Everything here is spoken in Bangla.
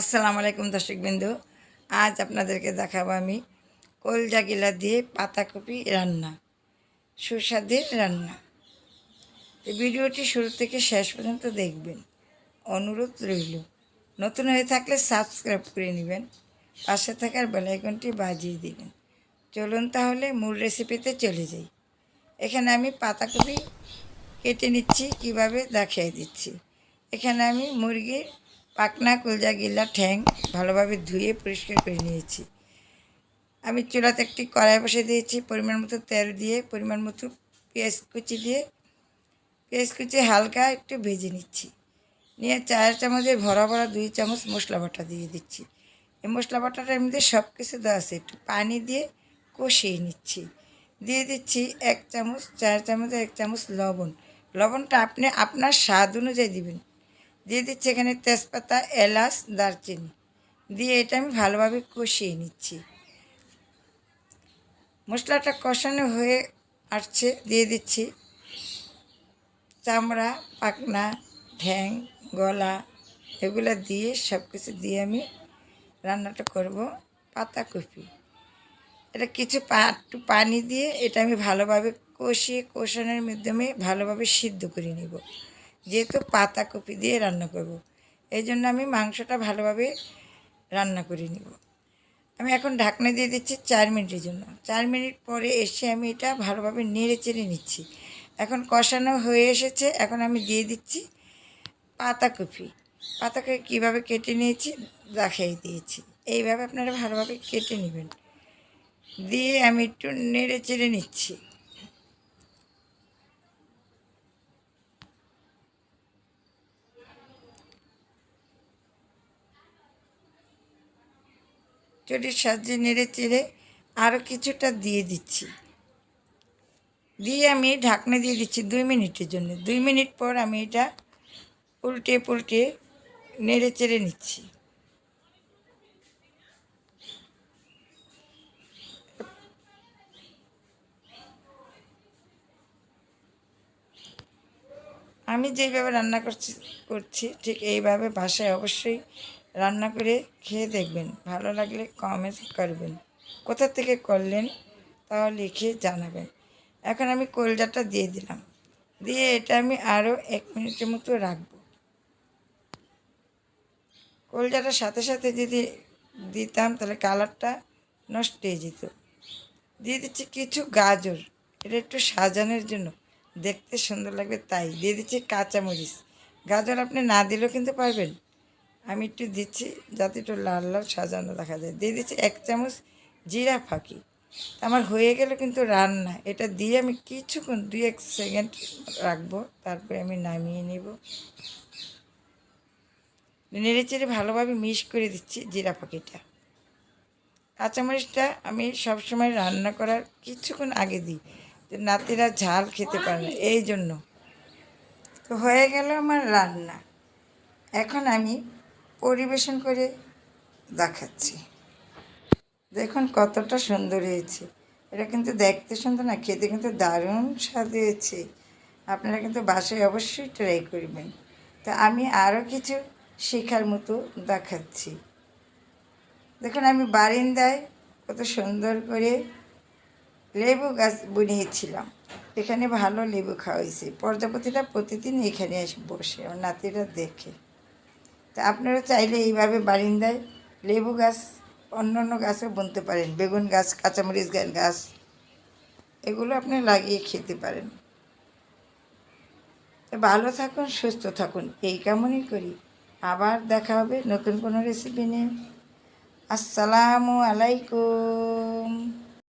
আসসালামু আলাইকুম দর্শক বিন্দু আজ আপনাদেরকে দেখাবো আমি কলজা গিলা দিয়ে পাতাকপি রান্না, সুস্বাদের রান্না। ভিডিওটি শুরু থেকে শেষ পর্যন্ত দেখবেন। অনুরোধ রইল, নতুন হয়ে থাকলে সাবস্ক্রাইব করে নেবেন, পাশে থাকার বেলাইকনটি বাজিয়ে দিবেন। চলুন তাহলে মূল রেসিপিতে চলে যাই। এখানে আমি পাতাকপি কেটে নিচ্ছি, কীভাবে দেখিয়ে দিচ্ছি। এখানে আমি মুরগির পাকনা কলজা গিল্লা ঠ্যাং ভালোভাবে ধুয়ে পরিষ্কার করে নিয়েছি। আমি চুলাতে একটি কড়াই বসে দিয়েছি, পরিমাণ মতো তেল দিয়ে, পরিমাণ মতো পেঁয়াজ কুচি দিয়ে, পেঁয়াজ কুচি হালকা একটু ভেজে নিচ্ছি। নিয়ে চার চামচের ভরা ভরা দুই চামচ মশলা বাটা দিয়ে দিচ্ছি। এই মশলা বাটাটা এমনিতে সব কিছু দেওয়া আছে, একটু পানি দিয়ে কষিয়ে নিচ্ছি। দিয়ে দিচ্ছি এক চামচ চার চামচের এক চামচ লবণ। লবণটা আপনি আপনার স্বাদ অনুযায়ী দিবেন। দিয়ে দিচ্ছি এখানে তেজপাতা, এলাচ, দারচিনি। দিয়ে এটা আমি ভালোভাবে কষিয়ে নিচ্ছি। মশলাটা কষানো হয়ে আসছে, দিয়ে দিচ্ছি চামড়া, পাকনা ঠ্যাং গলা, এগুলো দিয়ে সব কিছু দিয়ে আমি রান্নাটা করব পাতাকপি। এটা কিছু একটু পানি দিয়ে এটা আমি ভালোভাবে কষিয়ে, কষানোর মাধ্যমে ভালোভাবে সিদ্ধ করে নেব। যেহেতু পাতাকপি দিয়ে রান্না করব। এই জন্য আমি মাংসটা ভালোভাবে রান্না করে নিব। আমি এখন ঢাকনা দিয়ে দিচ্ছি চার মিনিটের জন্য। চার মিনিট পরে এসে আমি এটা ভালোভাবে নেড়ে চেড়ে নিচ্ছি। এখন কষানো হয়ে এসেছে। এখন আমি দিয়ে দিচ্ছি পাতাকপি। পাতাকপি কীভাবে কেটে নিয়েছি দেখাই দিয়েছি। এইভাবে আপনারা ভালোভাবে কেটে নেবেন। দিয়ে আমি একটু নেড়ে চেড়ে নিচ্ছি। চটির সাহায্যে নেড়ে চেড়ে আরও কিছুটা দিয়ে দিচ্ছি। দিয়ে আমি ঢাকনা দিয়ে দিচ্ছি দুই মিনিটের জন্য। দুই মিনিট পর আমি এটা উল্টে পুল্টে নেড়ে চেড়ে নিচ্ছি। আমি যেভাবে রান্না করছি করছি ঠিক এইভাবে বাসায় অবশ্যই রান্না করে খেয়ে দেখবেন। ভালো লাগলে কমেন্ট করবেন। কোথা থেকে করলেন তাও লিখে জানাবেন। এখন আমি কলজাটা দিয়ে দিলাম। দিয়ে এটা আমি আরও এক মিনিটের মতো রাখব। কলজাটার সাথে সাথে যদি দিতাম তাহলে কালারটা নষ্ট হয়ে যেত। দিয়ে দিচ্ছি কিছু গাজর। এটা একটু সাজানোর জন্য। দেখতে সুন্দর লাগবে তাই। দিয়ে দিচ্ছি কাঁচামরিচ। গাজর আপনি না দিলেও কিন্তু পারবেন। আমি একটু দিচ্ছি যাতে একটু লাল লাল সাজানো দেখা যায়। দিয়ে দিচ্ছি এক চামচ জিরা ফাঁকি। আমার হয়ে গেলে কিন্তু রান্না। এটা দিয়ে আমি কিছুক্ষণ দুই এক সেকেন্ড রাখব তারপরে আমি নামিয়ে নেব। নেড়ে চেড়ে ভালোভাবে মিক্স করে দিচ্ছি জিরা ফাঁকিটা। কাঁচামরিচটা আমি সবসময় রান্না করার কিছুক্ষণ আগে দিই নাতিরা ঝাল খেতে পারে না এই জন্য। তো হয়ে গেল আমার রান্না। এখন আমি পরিবেশন করে দেখাচ্ছি। দেখুন কতটা সুন্দর হয়েছে। এটা কিন্তু দেখতে সুন্দর না, খেতে কিন্তু দারুণ স্বাদ হয়েছে। আপনারা কিন্তু বাসায় অবশ্যই ট্রাই করবেন। তো আমি আরও কিছু শেখার মতো দেখাচ্ছি। দেখুন, আমি বারিন্দায় কত সুন্দর করে লেবু গাছ বুনিয়েছিলাম। এখানে ভালো লেবু খাওয়াইছে প্রজাপতিটা প্রতিদিন এখানে এসে বসে, আমার নাতিরা দেখে। তা আপনারা চাইলে এইভাবে বারিন্দায় লেবু গাছ অন্য অন্য গাছও বুনতে পারেন। বেগুন গাছ, কাঁচামরিচ গাছ, এগুলো আপনি লাগিয়ে খেতে পারেন। ভালো থাকুন, সুস্থ থাকুন। এই কেমনই করি। আবার দেখা হবে নতুন কোনো রেসিপি নিয়ে। আসসালামু আলাইকুম।